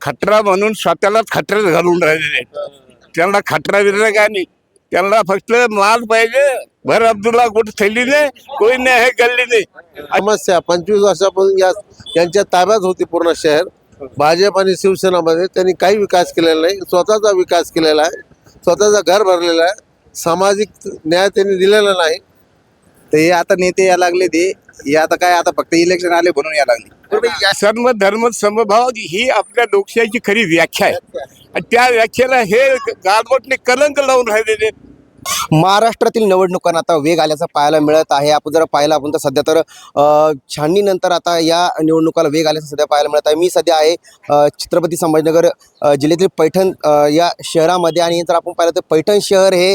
खटरा म्हणून स्वतःलाच खटऱ्यात घालून राहिलेले. त्यांना खटरा बिटरा काय नाही. त्यांना फक्त माल पाहिजे. भर अब्दुल्ला कुठे थैली नाही कोणी नाही हे गल्ली नाही. समस्या पंचवीस वर्षापासून या यांच्या ताब्यात होती पूर्ण शहर. भाजप आणि शिवसेनामध्ये त्यांनी काही विकास केलेला नाही. स्वतःचा विकास केलेला आहे. स्वतःचं घर भरलेलं आहे. सामाजिक न्याय त्यांनी दिलेला नाही. तर हे आता नेते या लागले ते. हे आता काय आता फक्त इलेक्शन आले म्हणून या लागले. सर्व धर्म समभाव ही आपल्या लोकशाहीची खरी व्याख्या आहे. आणि त्या व्याख्याला हे गालबोटने कलंक लावून राहिलेले. महाराष्ट्रातील निवडणुकांना आता वेग आल्याचं पाहायला मिळत आहे. आपण जर पाहिलं आपण तर सध्या तर छाननीनंतर आता या निवडणुकाला वेग आल्याचं सध्या पाहायला मिळत आहे. मी सध्या आहे छत्रपती संभाजीनगर जिल्ह्यातील पैठण या शहरामध्ये. आणि जर आपण पाहिलं तर पैठण शहर हे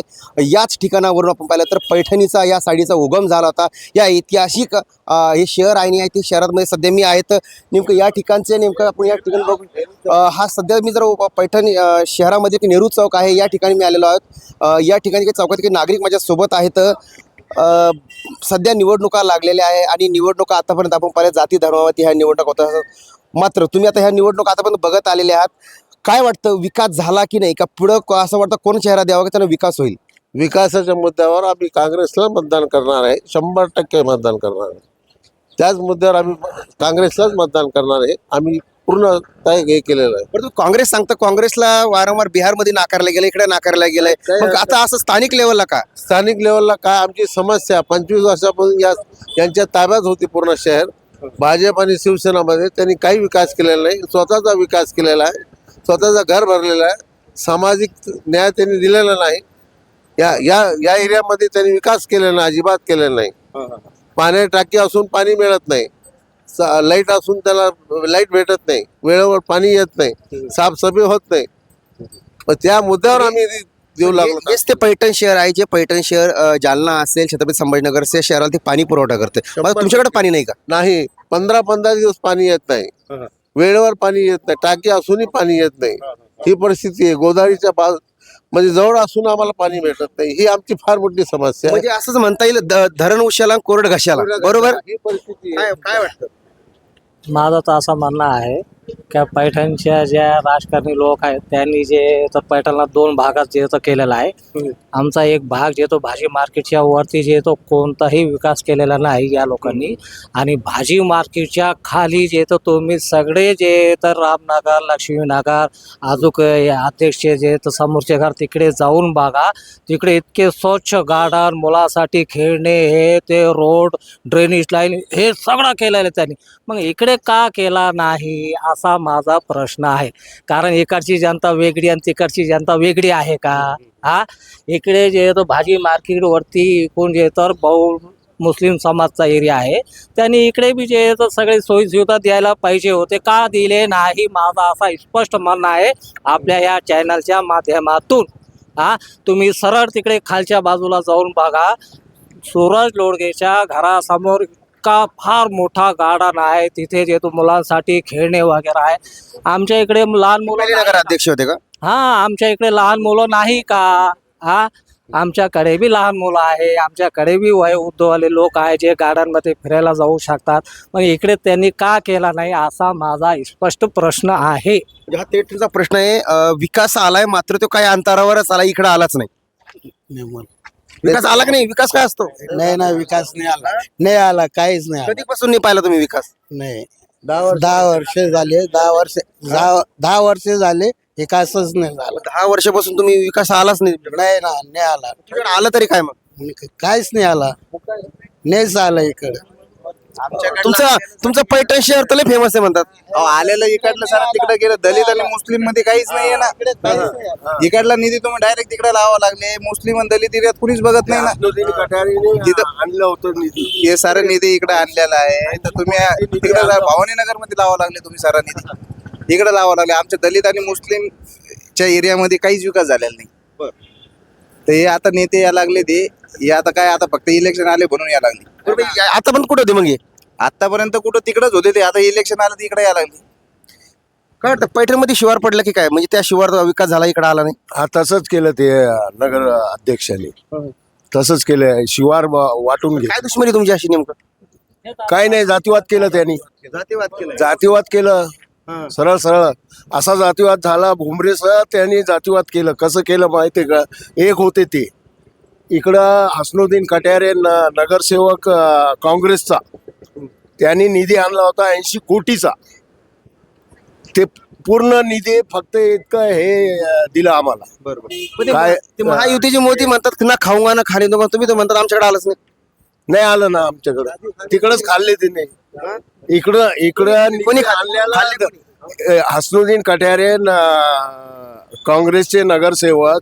याच ठिकाणावरून आपण पाहिलं तर पैठणीचा या साडीचा उगम झाला होता. या ऐतिहासिक हे शहर आहे आणि ते शहरामध्ये सध्या मी आहेत. नेमकं या ठिकाणचे नेमकं आपण या ठिकाणी बघू. हा सध्या मी जर पैठण शहरामध्ये एक नेहरू चौक आहे या ठिकाणी मी आलेलो आहोत. या ठिकाणी काही चौकात काही नागरिक माझ्या सोबत आहेत. सध्या निवडणुका लागलेल्या आहे आणि निवडणुका आतापर्यंत आपण पाहिल्या जाती धर्मावरती ह्या निवडणूक होतात. मात्र तुम्ही आता ह्या निवडणुका आतापर्यंत बघत आलेले आहात. काय वाटतं विकास झाला की नाही? का पुढं असं वाटतं कोण चेहरा द्यावा की त्यांना विकास होईल? विकासाच्या मुद्द्यावर आम्ही काँग्रेसला मतदान करणार आहे. शंभर टक्के मतदान करणार आहे. त्याच मुद्द्यावर आम्ही काँग्रेसलाच मतदान करणार आहे. आम्ही पूर्ण तय हे केलेलं आहे. परंतु काँग्रेस सांगतं काँग्रेसला वारंवार बिहारमध्ये नाकारलं गेलं इकडे नाकारलं गेलंय काय मग आता असं स्थानिक लेवलला का? स्थानिक लेवलला काय आमची समस्या पंचवीस वर्षापासून या यांच्या ताब्यात होती पूर्ण शहर. भाजप आणि शिवसेनामध्ये त्यांनी काही विकास केलेला नाही. स्वतःचा विकास केलेला आहे. स्वतःचं घर भरलेलं आहे. सामाजिक न्याय त्यांनी दिलेला नाही. या या या एरियामध्ये त्यांनी विकास केलेला नाही अजिबात केलेला नाही. पाण्या टाकी असून पाणी मिळत नाही. लाइट असून त्याला लाइट भेटत नाही. वेळेवर पाणी येत नाही. साफसफाई होत नाही. त्या मुद्द्यावर आम्ही देऊ लागलो हेच ते पैठण शहर आहे जे पैठण शहर जालना असेल छत्रपती संभाजीनगर असेल शहराला ते पाणी पुरवठा करते. तुमच्याकडे पाणी नाही का? नाही. पंधरा पंधरा दिवस पाणी येत नाही. वेळेवर पाणी येत नाही. टाकी असूनही पाणी येत नाही. ही परिस्थिती आहे. गोदावरीच्या म्हणजे जवळ असून आम्हाला पाणी भेटत नाही. ही आमची फार मोठी समस्या आहे. म्हणजे असंच म्हणता येईल ध- धरण उशाला कोरड घशाला बरोबर? ही परिस्थिती आहे. काय काय वाटतं? माझं तर असं म्हणणं आहे की पैठणच्या ज्या राजकारणी लोक आहेत त्यांनी जे तर पैठणला दोन भागात जे तर केलेला आहे. आमचा एक भाग जे तो भाजी मार्केटच्या वरती जे तो कोणताही विकास केलेला नाही या लोकांनी. आणि भाजी मार्केटच्या खाली जे तर तुम्ही सगळे जे तर रामनगर लक्ष्मीनगर अजून अध्यक्ष जे तर समोरचे घर तिकडे जाऊन बघा. तिकडे इतके स्वच्छ गार्डन मुलासाठी खेळणे हे ते रोड ड्रेनेज लाईन हे सगळं केलेलं त्यांनी. मग इकडे का केला नाही? असा माझा प्रश्न आहे. कारण इकडची जनता वेगळी आणि तिकडची जनता वेगळी आहे का? हा? इकडे जे तो भाजी मार्केटवरती कोण जे तर बहु मुस्लिम समाजचा एरिया आहे. त्यांनी इकडे बी जे तर सगळे सोयीसुविधा द्यायला पाहिजे होते. का दिले नाही? माझा असा स्पष्ट म्हणणं आहे आपल्या या चॅनलच्या माध्यमातून. हा? तुम्ही सरळ तिकडे खालच्या बाजूला जाऊन बघा. सूरज लोडगेच्या घरासमोर इतका फार मोठा गार्डन आहे. तिथे जे तो मुलांसाठी खेळणे वगैरे आहे. आमच्या इकडे लहान मुलं? अध्यक्ष होते का? हा आमच्या इकडे लहान मुलं नाही का? हा आमच्याकडे बी लहान मुलं आहे. आमच्याकडे बी वय उद्धवले लोक आहे जे गार्डनमध्ये फिरायला जाऊ शकतात. मग इकडे त्यांनी का केला नाही असा माझा स्पष्ट प्रश्न आहे. म्हणजे हा प्रश्न आहे. विकास आलाय मात्र तो काही अंतरावरच आला इकडे आलाच नाही. विकास आला की नाही? विकास काय असतो? नाही ना विकास नाही आला. नाही आला काहीच नाही आला. कधीपासून नाही पाहिला तुम्ही विकास? नाही. दहा वर्ष झाले दहा वर्ष दहा दहा वर्ष झाले विकासच नाही झाला. दहा वर्षापासून तुम्ही विकास आलाच नाही नाही ना नाही आला. तुमच्याकडे आलं तरी काय मग? काहीच नाही आला. नाहीच आला इकडं. तुमचं तुमचं पैठण शहर तर फेमस आहे म्हणतात. अहो, आलेलं इकडलं सारा तिकडे गेलं दलित आणि मुस्लिममध्ये काहीच नाहीये ना. इकडला निधी तुम्ही डायरेक्ट तिकडे लावा लागले मुस्लिम आणि दलित एरियात कुणीच बघत नाही ना. तिथं आणलं होतं निधी. हे सारा निधी इकडे आणलेला आहे. तर तुम्ही तिकडे भवानी नगरमध्ये लावा लागले तुम्ही सारा निधी. इकडे लावा लागले. आमच्या दलित आणि मुस्लिमच्या एरियामध्ये काहीच विकास झालेला नाही. तर हे आता नेते या लागले ते. हे आता काय आता फक्त इलेक्शन आले म्हणून या लागले. आता पण कुठं होते मग हे? आतापर्यंत कुठं तिकडेच होते ते. आता इलेक्शन आलं तर इकडे या लागले. काय वाटतं पैठणमध्ये शिवार पडलं की काय? म्हणजे त्या शिवार विकास झाला इकडे आला नाही? हा तसंच केलं ते नगर अध्यक्षाने. तसंच केलं शिवार वा- वाटून घे काय दुश्मनी तुमची अशी नेमकं? काय नाही जातीवाद केलं त्यांनी. जातीवाद केलं. जातीवाद केलं. सरळ सरळ. असा जातीवाद झाला भुमरेसह त्यांनी जातीवाद केलं. कसं केलं माहिती का? एक होते ते. इकडं हसनुद्दीन कट्यारे न- नगरसेवक अं, काँग्रेसचा. त्यांनी निधी आणला होता ऐंशी कोटीचा. ते पूर्ण निधी फक्त इतकं हे दिलं आम्हाला. काय- ते महायुतीचे मोदी म्हणतात ना खाऊंगा ना खाणे दूंगा तुम्ही तर म्हणतात आमच्याकडे आलंच नाही. नाही आलं ना आमच्याकडं. तिकडच खाल्ले तिने. इकडं इकडं कोणी हसनुद्दीन कट्यारे न- काँग्रेसचे नगरसेवक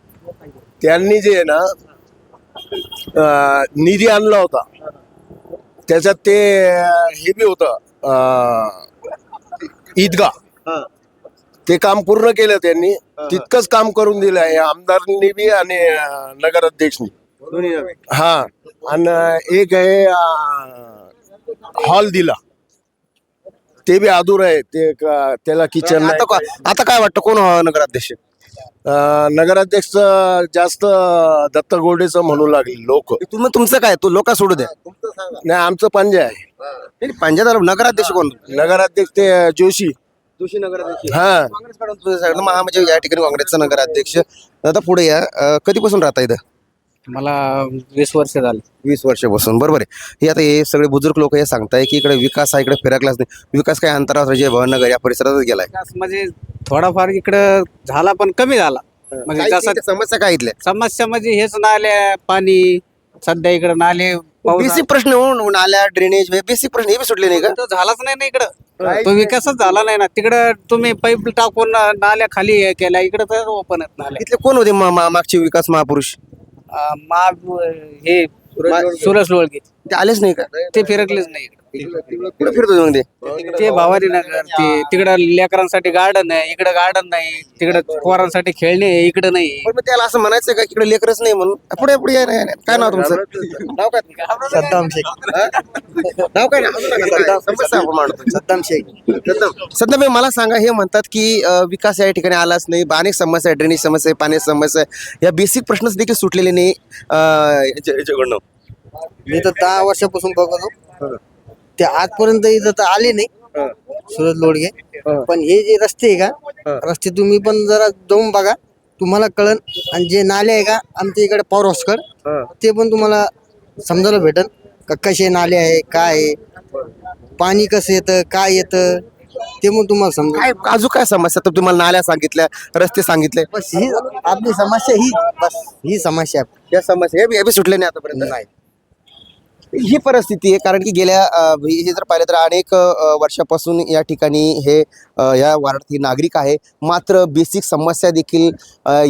त्यांनी जे आहे ना अं, निधी आणला होता. त्याच्यात ते हे बी होतं अं, ईदगाह ते काम पूर्ण केलं त्यांनी. तितकंच काम करून दिलं आहे आमदारांनी बी आणि नगराध्यक्षनी. हा. आणि एक आहे हॉल दिला. ते बी अधूर आहे. ते त्याला किचन आता काय वाटतं? कोण नगराध्यक्ष? नगराध्यक्ष जास्त दत्त गोडेचं म्हणू लागले लोक. तुम्ही तुमचं काय? तो लोक सोडू द्या. नाही आमचं पंजे आहे. नाही, पंजाब नगराध्यक्ष कोण? नगराध्यक्ष ते जोशी. जोशी नगराध्यक्ष. हा. काँग्रेस महा म्हणजे या ठिकाणी काँग्रेसचा नगराध्यक्ष. आता पुढे या. अं, कधीपासून राहता इथं? मला वीस वर्ष झाली. वीस वर्षापासून. बरोबर आहे. हे आता हे सगळे बुजुर्ग लोक हे सांगताय की इकडे विकास हा इकडे फिरकलाच नाही. विकास काय अंतरावर जे भवनगर या परिसरातच गेलाय. विकास म्हणजे थोडाफार इकडं झाला पण कमी झाला. म्हणजे जसं इथे समस्या काय इथल्या? समस्या म्हणजे हेच नाले पाणी सध्या इकडं नाले पाऊस बेसिक प्रश्न हो नाल्या ड्रेनेज बेसिक प्रश्न हे बी सुटले नाही का? तो झालाच नाही ना इकडं. तो विकासच झाला नाही ना. तिकडं तुम्ही पाईप टाकून नाल्या खाली हे केल्या इकडं तर ओपन आहेत नाल्या इथले कोण होते मा- मा- मागचे विकास महापुरुष? मा हे सुरज लोळगे ते आलेच नाही का ते फिरकलेच नाही इकडं. कुठे फिरत होते मग ते ते भवानी नगर ते तिकडं लेकरांसाठी गार्डन आहे इकडं गार्डन नाही तिकडं पोरांसाठी खेळणे आहे, इकडं नाही. पण मग त्याला असं म्हणायचं का इकडे लेकरच नाही म्हणून? पुढे पुढे या ना, या. ना. काय नाव तुमचं? नाव काय? सद्दाम शेख. हा? नाव काय? नाव? समस्या आपण मांडतो. सद्दाम शेख. सद्दाम. सध्या मी मला सांगा हे म्हणतात की अ, विकास या ठिकाणी आलाच नाही अनेक समस्या आहे ड्रेनेज समस्या आहे पाण्याची समस्या आहे. या बेसिक प्रश्नच देखील सुटलेले नाही. अ, याच्या- याच्याकडनं मी तर दहा वर्षापासून बघतो. ते आजपर्यंत इथं तर आले नाही. सुरत लोडगे. पण हे जे रस्ते आहे का रस्ते तुम्ही पण जरा जाऊन बघा. तुम्हाला कळन. आणि जे नाले आहे का आमच्या इकडे पॉवर हाऊसकड ते पण तुम्हाला समजायला भेटन. का कसे नाले आहे काय आहे पाणी कसं येतं काय येतं ते पण तुम्हाला समजा काय अजून काय समस्या? तर तुम्हाला नाल्या सांगितल्या रस्ते सांगितले. बस ही आपली समस्या ही बस ही समस्या. आहे. या समस्या हे बी- हे बी सुटले नाही आतापर्यंत. नाही. ही परिस्थिती आहे कारण की गेल्या हे जर पाहिलं तर अनेक वर्षापासून या ठिकाणी हे या वार्डातील नागरिक आहे. मात्र बेसिक समस्या देखील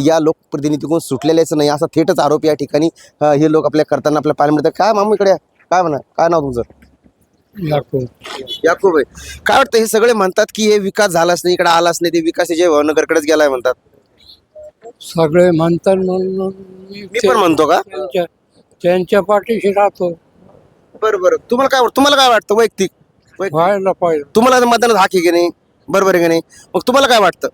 या लोकप्रतिनिधीकडून सुटलेल्याच नाही. असा थेटच आरोप या ठिकाणी हे लोक आपल्या करताना आपल्या पाहायला मिळतात. काय मामू इकडे. काय म्हणा? काय नाव तुमचं? याकूब. आहे. काय वाटतं हे सगळे म्हणतात की हे विकास झालाच नाही इकडे आलाच नाही ते विकास हे जे भावनगरकडेच गेलाय म्हणतात. सगळे म्हणतात म्हणून मी पण म्हणतो का? त्यांच्या पाठीशी राहतो. बरं बरं. तुम्हाला काय वाटतं? तुम्हाला काय वाटतं वैयक्तिक? वैयक्तिक. व्हायला पाहिजे. तुम्हाला मतदानात हाक आहे की नाही बरोबर आहे की नाही? मग तुम्हाला काय वाटतं?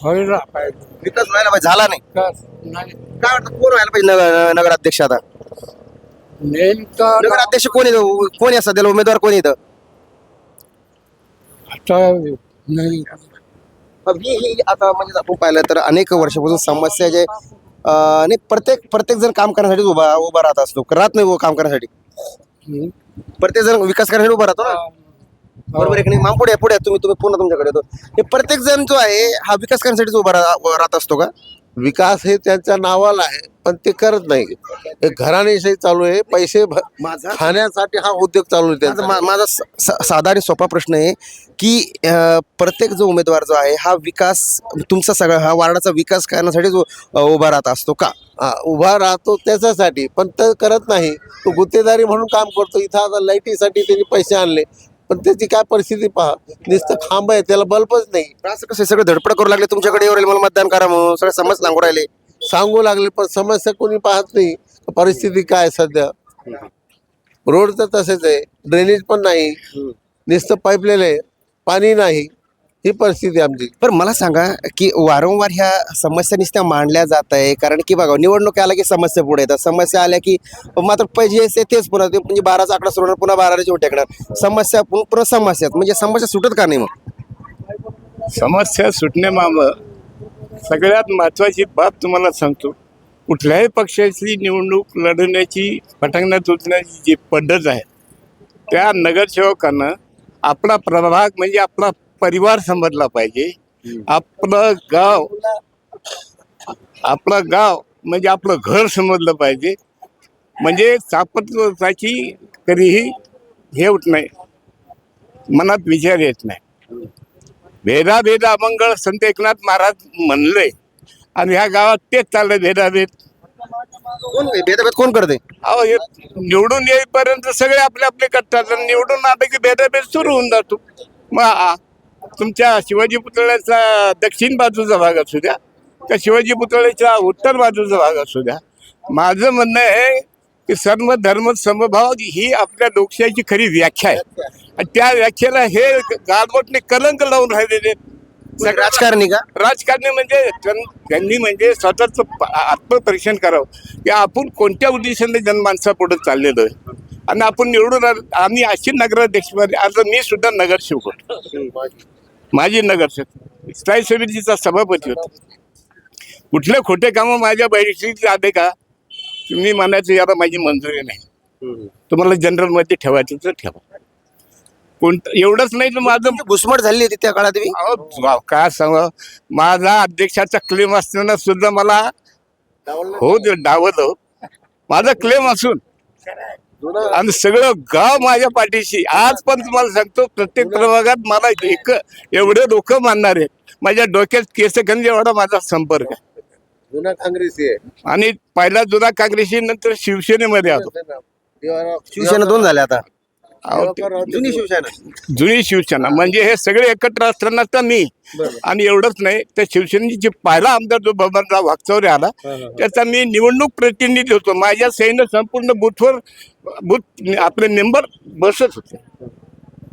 व्हायला पाहिजे. विकास व्हायला पाहिजे झाला नाही. काय वाटतं? कोण व्हायला पाहिजे नगर नगराध्यक्ष आता? नेमका नगराध्यक्ष कोण येतं? कोण आहे सध्याला? उमेदवार कोण येतं? आता नाही. ही ही आता म्हणजे आपण पाहिलं तर अनेक वर्षापासून समस्या जे अं, नाही प्रत्येक प्रत्येक जण काम करण्यासाठी उभा उभा राहत असतो. राहत नाही उभं काम करण्यासाठी. प्रत्येक जण विकास करण्यासाठी उभा राहतो ना? बरोबर आहे की नाही? माम पुढे पुढे तुम्ही तुम्ही पूर्ण तुमच्याकडे येतो. हे प्रत्येक जण जो आहे हा विकास करण्यासाठीच उभा राह- राहत असतो का? विकास हे त्यांच्या नावाला आहे पण ते करत नाही. घराणेशाही चालू आहे पैसे माझा खाण्यासाठी हा उद्योग चालू आहे माझा त्यांचा. मा- माझा स- स- साधा आणि सोपा प्रश्न आहे की अं, प्रत्येक जो उमेदवार जो आहे हा विकास तुमचा सगळा हा वार्डाचा विकास करण्यासाठी जो अं, उभा राहत असतो का? हा, उभा राहतो त्याच्यासाठी पण ते करत नाही. तो गुत्तेदारी म्हणून काम करतो. इथं आता लाईटीसाठी त्यांनी पैसे आणले. पण त्याची काय परिस्थिती पहा. नुसतं खांब आहे त्याला बल्बच नाही. असं कसं सगळं धडपड करू लागले तुमच्याकडे येऊ राहिले मला मतदान करा म्हणून. सगळे समज सांगू राहिले. सांगू लागले पण समस्या कोणी पाहत नाही. परिस्थिती काय सध्या? रोड तर तसेच आहे. ड्रेनेज पण नाही. नुसतं पाईपलेलं आहे. पाणी नाही. ही परिस्थिती आहे आमची. पण मला सांगा की वारंवार ह्या समस्या नुसत्या मांडल्या जात आहे. कारण की बघा निवडणूक आल्या की समस्या पुढे येतात. समस्या आल्या की मात्र पैसे जे तेच पुन्हा ते म्हणजे बाराचा आकडा सोडणार पुन्हा बाराचे उठे टाकणार समस्या पुन्हा समस्या म्हणजे समस्या सुटत का नाही मग? समस्या सुटण्यामागं सगळ्यात महत्त्वाची बाब तुम्हाला सांगतो. कुठल्याही पक्षाची निवडणूक लढवण्याची पटांगणात उतरण्याची जी पद्धत आहे त्या नगरसेवकांना आपला प्रभाग म्हणजे आपला परिवार समजला पाहिजे. आपलं गाव आपलं गाव म्हणजे आपलं घर समजलं पाहिजे. म्हणजे सापत्याची कधीही हे होत नाही. मनात विचार येत नाही. भेदाभेद अमंगळ संत एकनाथ महाराज म्हणले. आणि ह्या गावात तेच चाललंय भेदाभेद. कोण भेदभेद कोण करते अहो हे निवडून येईपर्यंत सगळे आपले आपले करतात. आणि निवडून आलं की भेदाभेद सुरू होऊन जातो. मग तुमच्या शिवाजी पुतळ्याचा दक्षिण बाजूचा भाग असू द्या त्या शिवाजी पुतळ्याच्या उत्तर बाजूचा भाग असू द्या माझं म्हणणं आहे की सर्व धर्म समभाव ही आपल्या लोकशाहीची खरी व्याख्या आहे. आणि त्या व्याख्येला हे गालबोटने कलंक लावून राहिलेले. सगळ्या- राजकारणी का? राजकारणी म्हणजे त्यां- त्यांनी म्हणजे स्वतःच आत्मपरीक्षण करावं. की आपण कोणत्या उद्देशाने जनमानसापुढे चाललेलो आहे? आणि आपण निवडून. आम्ही अशी नगराध्यक्ष आता मी सुद्धा नगरसेवक होतो माझी नगरसेवक स्थायी समितीचा सभापती होतो. कुठले खोटे कामं माझ्या बैठकीत आले का तुम्ही म्हणायचं याला माझी मंजुरी नाही. तुम्हाला जनरलमध्ये ठेवायचं तर ठेवा. कोणतं एवढंच नाही तर माझं घुसमट झाली होती त्या काळात वा- काय सांग माझा अध्यक्षाचा क्लेम असताना सुद्धा मला हो डावलं. माझा क्लेम असून. आणि सगळं गाव माझ्या पाठीशी. आज पण तुम्हाला सांगतो प्रत्येक प्रभागात मला एक एवढे लोक मानणार आहेत. माझ्या डोक्यात केस खंज एवढा माझा संपर्क. आहे जुना काँग्रेसी आहे. आणि पहिला जुना काँग्रेसी नंतर शिवसेनेमध्ये आलो. शिवसेना दोन झाल्या आता. जुनी शिवसेना. जुनी शिवसेना. म्हणजे हे सगळे एकत्र असताना तर मी आणि एवढंच नाही त्या शिवसेनेची पहिला आमदार जो बबनराव वागचौरे आला त्याचा मी निवडणूक प्रतिनिधी होतो. माझ्या सैन्य संपूर्ण बूथवर बूथ आपले मेंबर बसत होते.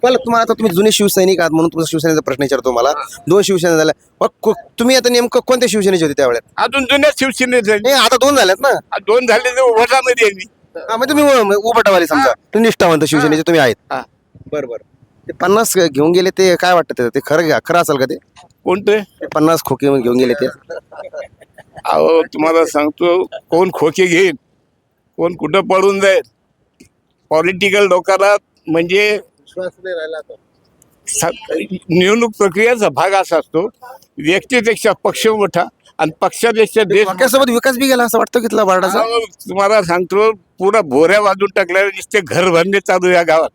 पण तुम्हाला आता तुम्ही जुने शिवसैनिक आहात म्हणून तुमचा शिवसेनेचा प्रश्न विचारतो मला. दोन शिवसेना झाल्या. मग तुम्ही आता नेमकं कोणत्या शिवसेनेचे होते त्यावेळेस अजून जुन्या शिवसेनेत नाही आता दोन झाल्यात ना. दोन झाले तर मी. हा, म्हणजे तुम्ही उभटावाले समजा. तुम्ही निष्ठावंत शिवसेनेचे तुम्ही आहेत. हा. बरं बरं ते पन्नास घेऊन गेले ते काय वाटतं ते? ते खरं घ्या खरं असेल का ते? कोणते? ते पन्नास खोके घेऊन गेले ते. अहो तुम्हाला सांगतो कोण खोके घेईल कोण कुठं पडून जाईल? पॉलिटिकल लोकांना म्हणजे सा- निवडणूक प्रक्रियेचा भाग असा असतो व्यक्तीपेक्षा पक्ष मोठा आणि पक्षापेक्षा देश खोक्यासोबत विकास बी गेला असं वाटतं कितला वार्डाचा अहो, तुम्हाला सांगतो पुरा भोऱ्या वाजून टाकल्या नुसते घर भरणे चालू या गावात.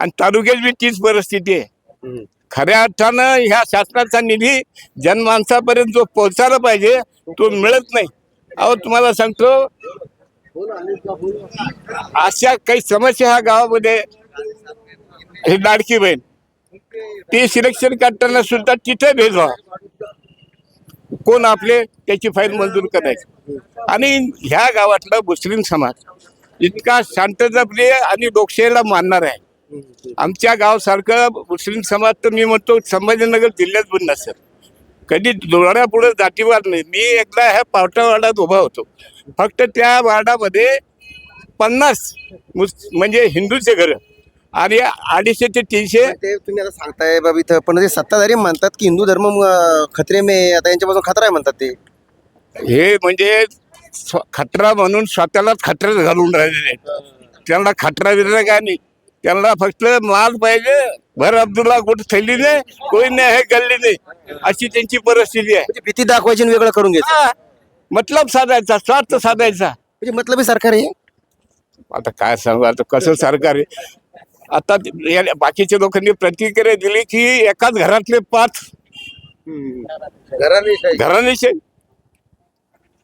आणि तालुक्यात बी तीच परिस्थिती आहे. खऱ्या अर्थानं ह्या शासनाचा निधी जनमानसापर्यंत जो पोहोचायला पाहिजे तो मिळत नाही. अहो तुम्हाला सांगतो अशा काही समस्या ह्या गावामध्ये ही लाडकी बहीण. ते सिलेक्शन काढताना सुद्धा तिथे भेदभाव कोण आपले त्याची फाईल मंजूर करायची. आणि ह्या गावातला मुस्लिम समाज इतका शांतताप्रिय आणि लोकशाहीला मानणार आहे. आमच्या गावसारखं मुस्लिम समाज तर मी म्हणतो संभाजीनगर जिल्ह्यात पण नसेल. कधी डोळ्यापुढे जातीवाद नाही. मी एकदा ह्या पावटा वार्डात उभा होतो. फक्त त्या वार्डामध्ये पन्नास मुस म्हणजे हिंदूचे घर. आणि अडीचशे ते तीनशे ते तुम्ही आता सांगताय बाबा इथं पण ते सत्ताधारी म्हणतात की हिंदू धर्म अं, खतरे मे आता यांच्यापासून खतरा आहे म्हणतात ते. हे म्हणजे स्व- खटरा म्हणून स्वतःलाच खटऱ्यात घालून राहिलेले आहेत. त्यांना खटरा विरला काय नाही? त्यांना फक्त माल पाहिजे भर अब्दुल्ला कुठे थैली नाही कोणी नाही हे गल्ली नाही. अशी त्यांची परिस्थिती आहे. म्हणजे भीती दाखवायची आणि वेगळं करून घ्यायचं. हा, मतलब साधायचा स्वार्थ साधायचा. म्हणजे मतलबी सरकार आहे. आता काय सांगू आता कसं सरकार आहे? आता या बाकीच्या लोकांनी प्रतिक्रिया दिली की एकाच घरातले पाच घराने घराण्याचे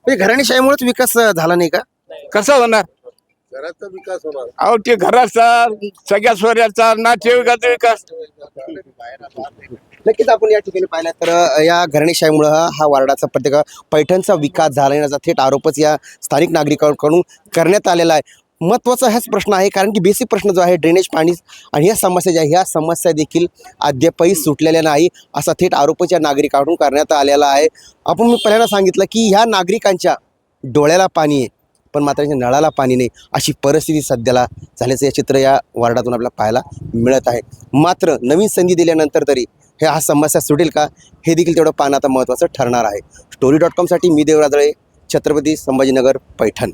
म्हणजे घराणेशाहीमुळेच विकास झाला नाही का? कसं होणार? घराचा विकास होणार. अहो ते घराचा सगळ्या सोऱ्याचा नातेवाईकाचा विकास. नक्कीच आपण या ठिकाणी पाहिलं तर अ, या घराणेशाहीमुळं हा हा वार्डाचा प्रत्येक पैठणचा विकास झाला याचा थेट आरोपच या स्थानिक नागरिकांकडून करण्यात आलेला आहे. महत्त्वाचा हाच प्रश्न आहे कारण की बेसिक प्रश्न जो आहे ड्रेनेज पाणी आणि ह्या समस्या ज्या ह्या समस्या देखील अद्यापही सुटलेल्या नाही असा थेट आरोपच्या नागरिकाकडून नागरिकांकडून करण्यात आलेला आहे. आपण मी पहिल्यांदा सांगितलं की ह्या नागरिकांच्या डोळ्याला पाणी आहे पण मात्र त्यांच्या नळाला पाणी नाही अशी परिस्थिती सध्याला झाल्याचं या चित्र या वार्डातून आपल्याला पाहायला मिळत आहे. मात्र नवीन संधी दिल्यानंतर तरी हे हा समस्या सुटेल का हे देखील तेवढं पाहणं आता महत्त्वाचं ठरणार आहे. स्टोरी डॉट कॉमसाठी मी देवराजळे छत्रपती संभाजीनगर पैठण.